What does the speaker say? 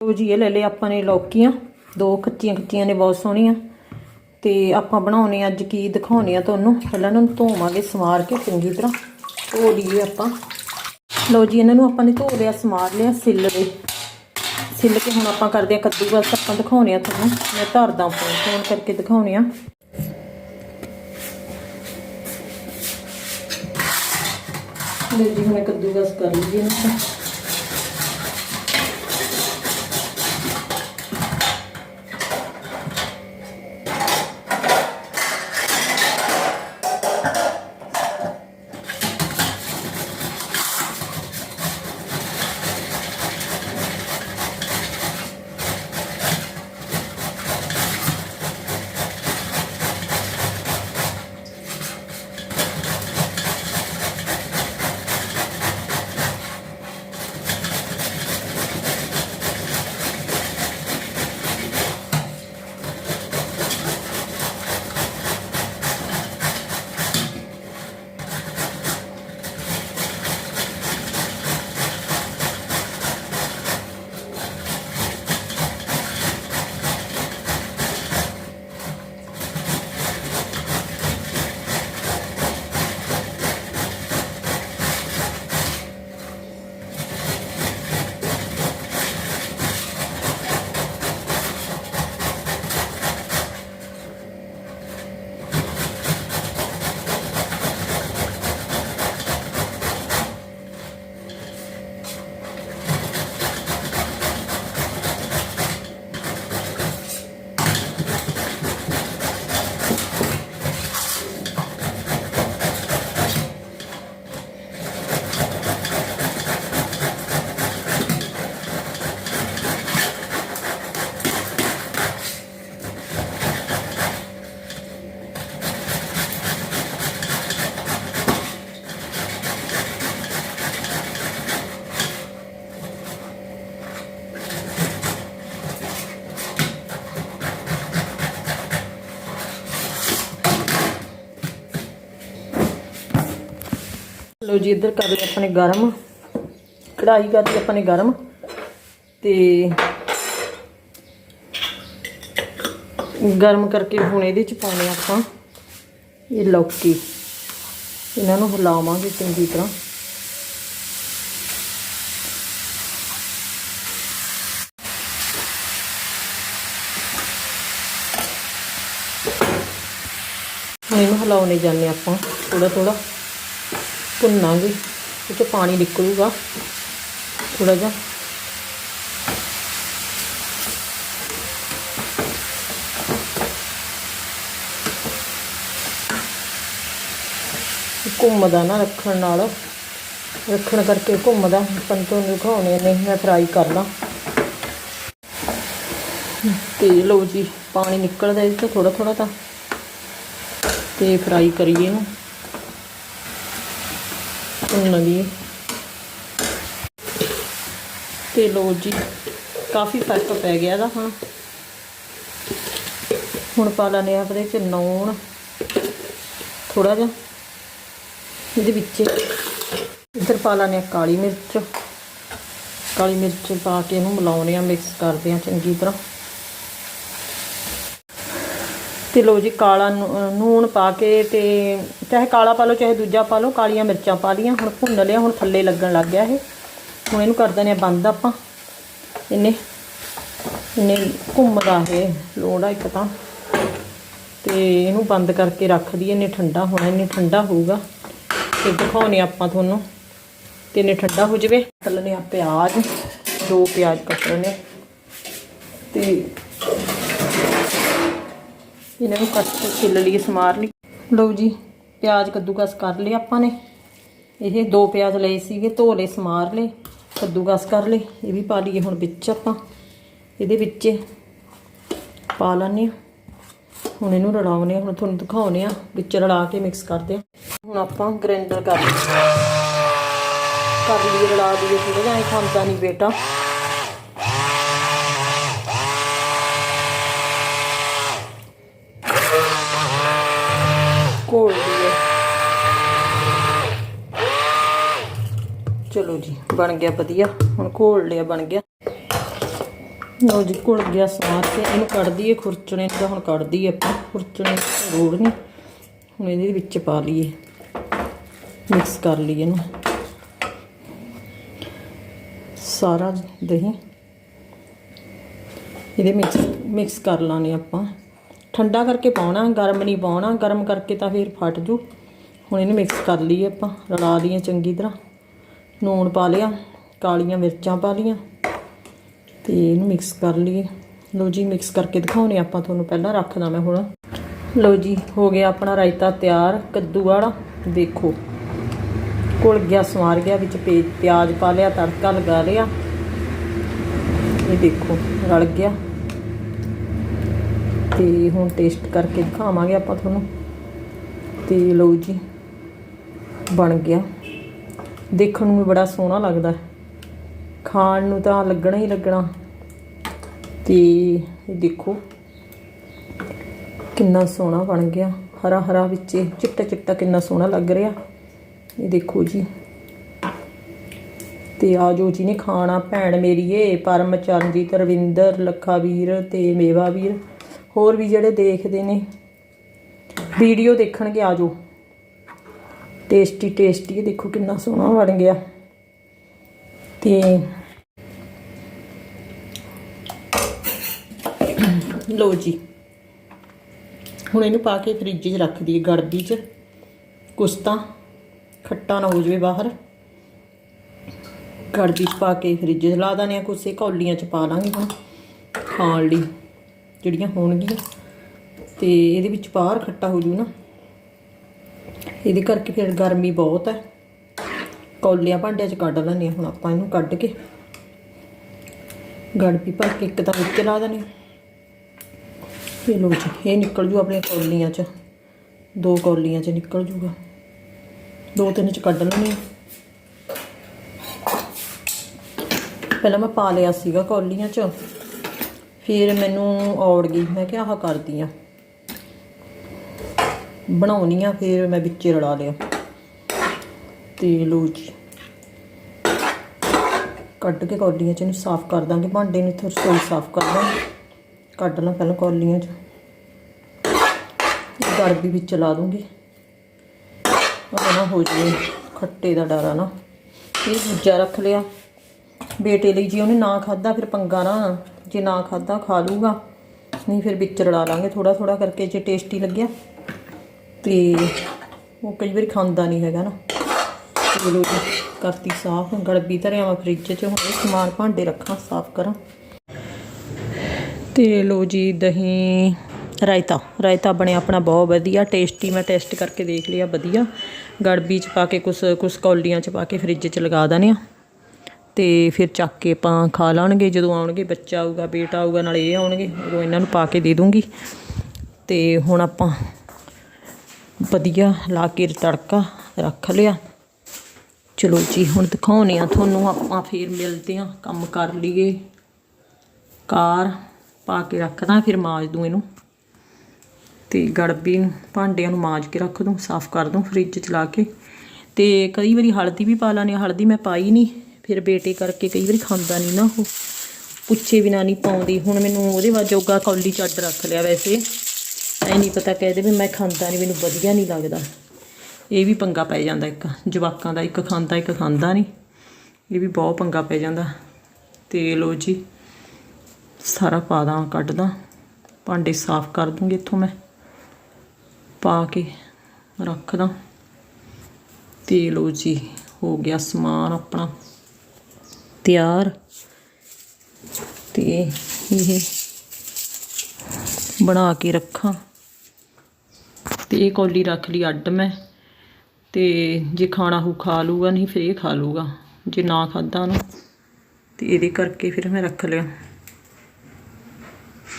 ਲਓ ਜੀ ਇਹ ਲੈ ਲਏ ਆਪਾਂ ਨੇ ਲੌਕੀਆਂ, ਦੋ ਕੱਚੀਆਂ ਕੱਚੀਆਂ ਨੇ ਬਹੁਤ ਸੋਹਣੀਆਂ। ਤੇ ਆਪਾਂ ਬਣਾਉਣੇ ਅੱਜ ਕੀ ਦਿਖਾਉਣੇ ਆ ਤੁਹਾਨੂੰ, ਪਹਿਲਾਂ ਇਹਨਾਂ ਨੂੰ ਧੋਵਾਂਗੇ ਸਮਾਰ ਕੇ ਚੰਗੀ ਤਰ੍ਹਾਂ, ਧੋ ਲਈਏ ਆਪਾਂ। ਲਓ ਜੀ, ਇਹਨਾਂ ਨੂੰ ਆਪਾਂ ਨੇ ਧੋ ਲਿਆ, ਸਮਾਰ ਲਿਆ, ਸਿੱਲ ਦੇ ਸਿੱਲ ਕੇ ਹੁਣ ਆਪਾਂ ਕਰਦੇ ਆ ਕੱਦੂ, ਬਸ ਆਪਾਂ ਦਿਖਾਉਣੇ ਆ ਤੁਹਾਨੂੰ, ਮੈਂ ਧਰਦਾ ਫੋਨ ਫੋਨ ਕਰਕੇ ਦਿਖਾਉਣੇ ਆ। ਲਓ ਜੀ, ਹੁਣ ਕੱਦੂ ਬਸ ਕਰ ਲਈਏ ਇਹਨਾਂ ਲੋ ਜੀ, ਇੱਧਰ ਕਰ ਲਈ ਆਪਣੇ ਗਰਮ। ਕੜਾਈ ਕਰ ਲਈ ਆਪਾਂ ਨੇ ਗਰਮ। ਤੇ ਗਰਮ ਕਰਕੇ ਹੁਣ ਇਹਦੇ ਚ ਪਾਉਣੇ ਆਪਾਂ ਇਹ ਲੌਕੀ। ਇਹਨਾਂ ਨੂੰ ਹਿਲਾਵਾਂਗੇ ਚੰਗੀ ਤਰ੍ਹਾਂ। ਹੁਣ ਇਹਨੂੰ ਹਿਲਾਉਣੇ ਜਾਂਦੇ ਆਪਾਂ ਥੋੜਾ ਥੋੜਾ ਭੁੰਨਾਂਗੇ ਇਹ 'ਚੋਂ ਪਾਣੀ ਨਿਕਲੂਗਾ ਥੋੜਾ ਜਿਹਾ। ਘੁੰਮਦਾ ਨਾ ਰੱਖਣ ਨਾਲ। ਰੱਖਣ ਕਰਕੇ ਘੁੰਮਦਾ ਆਪਾਂ ਤੋਂ ਦਿਖਾਉਣੇ ਨਹੀਂ, ਮੈਂ ਫਰਾਈ ਕਰ ਲਾਂ। ਤੇ ਲਓ ਜੀ, ਪਾਣੀ ਨਿਕਲਦਾ ਇਸ ਤੋਂ ਥੋੜਾ ਥੋੜਾ ਤਾਂ। ਤੇ ਫਰਾਈ ਕਰੀਏ ਇਹਨੂੰ। ਭੁੰਨ ਲਈਏ ਤੇ ਲੋ ਜੀ, ਕਾਫੀ ਫ਼ਰਕ ਪੈ ਗਿਆ ਇਹਦਾ ਹੁਣ ਹੁਣ ਪਾ ਲੈਣੇ ਆਪਣੇ ਚ ਲੂਣ ਥੋੜਾ ਜਿਹਾ। ਇਹਦੇ ਵਿੱਚ ਇੱਧਰ ਪਾ ਲੈਣੇ ਕਾਲੀ ਮਿਰਚ। ਕਾਲੀ ਮਿਰਚ ਪਾ ਕੇ ਇਹਨੂੰ ਮਿਲਾਉਣੇ ਆ ਮਿਕਸ ਕਰਦੇ ਆ ਚੰਗੀ ਤਰ੍ਹਾਂ। ਤੇ ਲੋ ਜੀ ਕਾਲਾ ਨੂਣ ਪਾ ਕੇ ਤੇ ਚਾਹੇ ਕਾਲਾ ਪਾ ਲਓ, ਚਾਹੇ ਦੂਜਾ ਪਾ ਲਓ, ਕਾਲੀਆਂ ਮਿਰਚਾਂ ਪਾ ਲੀਆਂ ਹੁਣ ਭੁੰਨ ਲਿਆ, ਹੁਣ ਥੱਲੇ ਲੱਗਣ ਲੱਗ ਗਿਆ ਇਹ। ਹੁਣ ਇਹਨੂੰ ਕਰ ਦਿੰਦੇ ਆ ਬੰਦ ਆਪਾਂ। ਇਹਨੇ ਇਹਨੇ ਘੁੰਮਦਾ ਇਹ, ਲੋੜਾ ਇੱਕ ਤਾਂ। ਤੇ ਇਹਨੂੰ ਬੰਦ ਕਰਕੇ ਰੱਖ ਦਈਏ, ਇਹਨੇ ਠੰਡਾ ਹੋਣਾ, ਇਹਨੇ ਠੰਡਾ ਹੋਊਗਾ। ਤੇ ਦਿਖਾਉਣੇ ਆਪਾਂ ਤੁਹਾਨੂੰ ਤੇ ਇਹਨੇ ਠੰਡਾ ਹੋ ਜਵੇ। ਕੱਲਨੇ ਆ ਪਿਆਜ਼, ਦੋ ਪਿਆਜ਼ ਕੱਟ ਕੱਟਣੇ ਤੇ ਇਹਨਾਂ ਨੂੰ ਕੱਟ ਕੇ ਛਿੱਲ ਲਈਏ, ਸਮਾਰ ਲਈ ਲਓ ਜੀ, ਪਿਆਜ਼ ਕੱਦੂਕਸ ਕਰ ਲਿਆ ਆਪਾਂ ਨੇ। ਇਹ ਦੋ ਪਿਆਜ਼ ਲਏ ਸੀਗੇ, ਧੋ ਲਏ, ਸਮਾਰ ਲਏ, ਕੱਦੂਕਸ ਕਰ ਲਏ। ਇਹ ਵੀ ਪਾ ਲਈਏ ਹੁਣ ਵਿੱਚ ਆਪਾਂ। ਇਹਦੇ ਵਿੱਚ ਪਾ ਲੈਣੇ ਹੁਣ ਇਹਨੂੰ ਰਲਾਉਣੇ ਆ ਹੁਣ ਤੁਹਾਨੂੰ ਦਿਖਾਉਣੇ ਆ ਵਿੱਚ ਰਲਾ ਕੇ ਮਿਕਸ ਕਰਦੇ ਆ ਹੁਣ ਆਪਾਂ ਗ੍ਰਾਈਂਡਰ ਕਰ ਲਈਏ। ਕਰ ਲਈਏ, ਰਲਾ ਲਈਏ ਥੋੜਾ ਜਿਹਾ, ਐਂ ਖਾਂਦਾ ਨਹੀਂ ਬੇਟਾ ਘੋਲ ਲਈਏ ਚਲੋ ਜੀ, ਬਣ ਗਿਆ ਵਧੀਆ। ਹੁਣ ਘੋਲ ਲਿਆ, ਬਣ ਗਿਆ। ਲੋ ਜੀ, ਘੁਲ ਗਿਆ ਸਾਰ ਕੇ ਇਹਨੂੰ ਕੱਢ ਦਈਏ ਖੁਰਚਣੇ ਦਾ ਹੁਣ ਕੱਢ ਦਈਏ ਆਪਾਂ। ਖੁਰਚਣੇ ਰੋੜ ਨਹੀਂ। ਹੁਣ ਇਹਦੇ ਵਿੱਚ ਪਾ ਲਈਏ। ਮਿਕਸ ਕਰ ਲਈਏ ਇਹਨੂੰ। ਸਾਰਾ ਦਹੀਂ। ਇਹਦੇ ਮਿਕਸ ਮਿਕਸ ਕਰ ਲਾਣੇ ਆਪਾਂ। ਠੰਡਾ ਕਰਕੇ ਪਾਉਣਾ, ਗਰਮ ਨਹੀਂ ਪਾਉਣਾ। ਗਰਮ ਕਰਕੇ ਤਾਂ ਫਿਰ ਫਟ ਜੂ। ਹੁਣ ਇਹਨੂੰ ਮਿਕਸ ਕਰ ਲਈਏ ਆਪਾਂ। ਰਲਾ ਲਈਏ ਚੰਗੀ ਤਰ੍ਹਾਂ। ਨੂਣ ਪਾ ਲਿਆ, ਕਾਲੀਆਂ ਮਿਰਚਾਂ ਪਾ ਲੀਆਂ ਤੇ ਇਹਨੂੰ ਮਿਕਸ ਕਰ ਲਈਏ। ਲੋ ਜੀ ਮਿਕਸ ਕਰਕੇ ਦਿਖਾਉਣੇ ਆਪਾਂ ਤੁਹਾਨੂੰ ਪਹਿਲਾਂ, ਰੱਖਦਾ ਮੈਂ ਹੁਣ। ਲੋ ਜੀ, ਹੋ ਗਿਆ ਆਪਣਾ ਰਾਇਤਾ ਤਿਆਰ, ਕੱਦੂ ਵਾਲਾ, ਦੇਖੋ। ਘੁਲ ਗਿਆ, ਸਵਾਰ ਗਿਆ, ਵਿੱਚ ਪੇ- ਪਿਆਜ਼ ਪਾ ਲਿਆ, ਤੜਕਾ ਲਗਾ ਲਿਆ। ਇਹ ਦੇਖੋ, ਰਲ ਗਿਆ। ਤੇ ਹੁਣ ਟੇਸਟ ਕਰਕੇ ਦਿਖਾਵਾਂਗੇ ਆਪਾਂ ਤੁਹਾਨੂੰ। ਤੇ ਲਓ ਜੀ, ਬਣ ਗਿਆ। ਦੇਖਣ ਨੂੰ ਵੀ ਬੜਾ ਸੋਹਣਾ ਲੱਗਦਾ। ਖਾਣ ਨੂੰ ਤਾਂ ਲੱਗਣਾ ਹੀ ਲੱਗਣਾ। ਤੇ ਇਹ ਦੇਖੋ, ਕਿੰਨਾ ਸੋਹਣਾ ਬਣ ਗਿਆ। ਹਰਾ ਹਰਾ ਵਿੱਚ ਚਿੱਟਾ ਚਿੱਟਾ ਕਿੰਨਾ ਸੋਹਣਾ ਲੱਗ ਰਿਹਾ। ਇਹ ਦੇਖੋ ਜੀ। ਤੇ ਆ ਜੋ ਜੀ ਨੇ ਖਾਣਾ, ਭੈਣ ਮੇਰੀਏ ਪਰਮ ਚਰਨਜੀਤ ਰਵਿੰਦਰ ਲੱਖਾ ਵੀਰ ਤੇ ਮੇਵਾ ਵੀਰ ਹੋਰ ਵੀ ਜਿਹੜੇ ਦੇਖਦੇ ਨੇ, ਵੀਡੀਓ ਦੇਖਣਗੇ ਆ ਜੋ। ਟੇਸਟੀ ਟੇਸਟੀ ਦੇਖੋ ਕਿੰਨਾ ਸੋਹਣਾ ਬਣ ਗਿਆ। ਤੇ ਲੋ ਜੀ। ਹੁਣ ਇਹਨੂੰ ਪਾ ਕੇ ਫ੍ਰਿਜ 'ਚ ਰੱਖ ਦਈਏ, ਗੜਬੀ 'ਚ। ਕੁਛ ਤਾਂ ਖੱਟਾ ਨਾ ਹੋ ਜਾਵੇ ਬਾਹਰ। ਗੜਬੀ 'ਚ ਪਾ ਕੇ ਫ੍ਰਿਜ 'ਚ ਲਾ ਦਾਨੇ ਆ ਕੁਛ ਇਹ ਕੌਲੀਆਂ 'ਚ ਪਾ ਲਾਂਗੇ ਹੁਣ। ਖਾਣ ਲਈ, ਜਿਹੜੀਆਂ ਹੋਣਗੀਆਂ। ਤੇ ਇਹਦੇ ਵਿੱਚ ਬਾਹਰ ਖੱਟਾ ਹੋ ਜੂ ਨਾ। ਇਹਦੇ ਕਰਕੇ ਫਿਰ ਗਰਮੀ ਬਹੁਤ ਹੈ। ਕੌਲੀਆਂ ਭਾਂਡਿਆਂ 'ਚ ਕੱਢ ਲੈਣੇ ਹੁਣ ਆਪਾਂ ਇਹਨੂੰ ਕੱਢ ਕੇ। ਗੜਪੀ ਭਰ ਕੇ ਇੱਕ ਤਾਂ ਵਿੱਚ ਲਾ ਦੇਣੇ। ਇਹ ਲੋ ਜੀ, ਇਹ ਨਿਕਲ ਜੂ ਆਪਣੀਆਂ ਕੌਲੀਆਂ 'ਚ। ਦੋ ਕੌਲੀਆਂ 'ਚ ਨਿਕਲ ਜੂਗਾ। ਦੋ ਤਿੰਨ 'ਚ ਕੱਢ ਲੈਣੀ ਪਹਿਲਾਂ ਮੈਂ ਪਾ ਲਿਆ ਸੀਗਾ ਕੌਲੀਆਂ 'ਚ। ਫਿਰ ਮੈਨੂੰ ਔੜ ਗਈ, ਮੈਂ ਕਿਹਾ ਆਹ ਕਰਦੀ ਆ ਬਣਾਉਣੀ ਆ, ਫਿਰ ਮੈਂ ਵਿੱਚੇ ਰਲਾ ਲਿਆ। ਤੇ ਲੋ ਜੀ। ਕੱਢ ਕੇ ਕੌਲੀਆਂ 'ਚ ਇਹਨੂੰ ਸਾਫ਼ ਕਰ ਦਾਂਗੇ। ਭਾਂਡੇ ਨੂੰ ਇੱਥੇ ਸੋਈ ਸਾਫ਼ ਕਰ ਦਾਂਗੇ। ਕੱਢ ਲਾਂ ਪਹਿਲਾਂ ਕੌਲੀਆਂ 'ਚ। ਗੜਬੀ ਵਿੱਚ ਲਾ ਦੂੰਗੀ। ਉਹ ਨਾ ਹੋ ਜਾਵੇ ਖੱਟੇ ਦਾ ਡਰ ਆ ਨਾ। ਇਹ ਦੂਜਾ ਰੱਖ ਲਿਆ। ਬੇਟੇ ਲਈ ਜੀ ਉਹਨੇ ਨਾ ਖਾਦਾ ਫਿਰ ਪੰਗਾ ਨਾ। ਜੇ ਨਾ ਖਾਦਾ ਖਾ ਲੂਗਾ ਨਹੀਂ, ਫਿਰ ਵਿੱਚ ਰਲਾ ਲਾਂਗੇ। ਥੋੜਾ ਥੋੜਾ ਕਰਕੇ ਜੇ ਟੇਸਟੀ ਲੱਗਿਆ। ਤੇ ਉਹ ਕਈ ਵਾਰੀ ਖਾਂਦਾ ਨਹੀਂ ਹੈਗਾ ਨਾ। ਚਲੋ ਕਰਤੀ ਸਾਫ਼ ਗੜਬੀ ਧਰਿਆ ਵਾ ਫ੍ਰਿਜ 'ਚ, ਹੁਣ ਸਮਾਨ ਭਾਂਡੇ ਰੱਖਾਂ, ਸਾਫ਼ ਕਰਾਂ। ਤੇ ਲੋ ਜੀ, ਦਹੀਂ, ਰਾਇਤਾ। ਰਾਇਤਾ ਬਣਿਆ ਆਪਣਾ ਬਹੁਤ ਵਧੀਆ ਟੇਸਟੀ ਮੈਂ ਟੈਸਟ ਕਰਕੇ ਦੇਖ ਲਿਆ, ਵਧੀਆ। ਗੜਬੀ 'ਚ ਪਾ ਕੇ ਕੁਛ ਕੁਛ ਕੌਲੀਆਂ 'ਚ ਪਾ ਕੇ ਫ੍ਰਿਜ 'ਚ ਲਗਾ ਦਨੇ ਆ ਤੇ ਫਿਰ ਚੱਕ ਕੇ ਆਪਾਂ ਖਾ ਲਾਣਗੇ ਜਦੋਂ ਆਉਣਗੇ, ਬੱਚਾ ਆਊਗਾ, ਬੇਟਾ ਆਊਗਾ, ਨਾਲ ਇਹ ਆਉਣਗੇ, ਉਦੋਂ ਇਹਨਾਂ ਨੂੰ ਪਾ ਕੇ ਦੇ ਦੂੰਗੀ। ਤੇ ਹੁਣ ਆਪਾਂ ਵਧੀਆ ਲਾ ਕੇ ਤੜਕਾ ਰੱਖ ਲਿਆ। ਚਲੋ ਜੀ, ਹੁਣ ਦਿਖਾਉਨੇ ਆ ਤੁਹਾਨੂੰ, ਆਪਾਂ ਫੇਰ ਮਿਲਦੇ ਆ ਕੰਮ ਕਰ ਲਈਏ। ਕਾਰ ਪਾ ਕੇ ਰੱਖਦਾ, ਫਿਰ ਮਾਜ ਦੂੰ ਇਹਨੂੰ। ਤੇ ਗੜਬੀ ਨੂੰ, ਭਾਂਡਿਆਂ ਨੂੰ ਮਾਜ ਕੇ ਰੱਖ ਦੂੰ, ਸਾਫ਼ ਕਰ ਦੂੰ ਫ੍ਰਿਜ ਚ ਲਾ ਕੇ। ਤੇ ਕਈ ਵਾਰੀ ਹਲਦੀ ਵੀ ਪਾ ਲਾਣੀ ਹਲਦੀ ਮੈਂ ਪਾਈ ਨਹੀਂ। ਫਿਰ ਬੇਟੇ ਕਰਕੇ ਕਈ ਵਾਰੀ ਖਾਂਦਾ ਨਹੀਂ ਨਾ ਉਹ। ਪੁੱਛੇ ਬਿਨਾ ਨਹੀਂ ਪਾਉਂਦੀ। ਹੁਣ ਮੈਨੂੰ ਉਹਦੇ ਬਾਅਦ ਜੋਗਾ ਕੌਲੀ ਚ ਰੱਖ ਲਿਆ ਵੈਸੇ। ਐ ਨਹੀਂ ਪਤਾ ਕਹਦੇ ਵੀ ਮੈਂ ਖਾਂਦਾ ਨਹੀਂ ਮੈਨੂੰ ਵਧੀਆ ਨਹੀਂ ਲੱਗਦਾ। ਇਹ ਵੀ ਪੰਗਾ ਪੈ ਜਾਂਦਾ ਇੱਕ, ਜਵਾਕਾਂ ਦਾ ਇੱਕ ਖਾਂਦਾ ਇੱਕ ਖਾਂਦਾ ਨਹੀਂ ਇਹ ਵੀ ਬਹੁਤ ਪੰਗਾ ਪੈ ਜਾਂਦਾ। ਤੇ ਲੋ ਜੀ, ਸਾਰਾ ਪਾ ਦਾਂ ਕੱਢਦਾ। ਭਾਂਡੇ ਸਾਫ਼ ਕਰ ਦੂੰਗੀ ਇੱਥੋਂ ਮੈਂ। ਪਾ ਕੇ ਰੱਖਦਾ। ਤੇ ਲੋ ਜੀ, ਹੋ ਗਿਆ ਸਮਾਨ ਆਪਣਾ। ਤਿਆਰ। ਤੇ ਇਹ ਬਣਾ ਕੇ ਰੱਖਾਂ। ਤੇ ਇਹ ਕੌਲੀ ਰੱਖ ਲਈ ਅੱਡ ਮੈਂ। ਤੇ ਜੇ ਖਾਣਾ ਹੋ ਖਾ ਲੂਗਾ ਨਹੀਂ ਫਿਰ ਇਹ ਖਾ ਲੂਗਾ ਜੇ ਨਾ ਖਾਦਾ ਨਾ ਤੇ ਇਹਦੇ ਕਰਕੇ ਫਿਰ ਮੈਂ ਰੱਖ ਲਿਆ।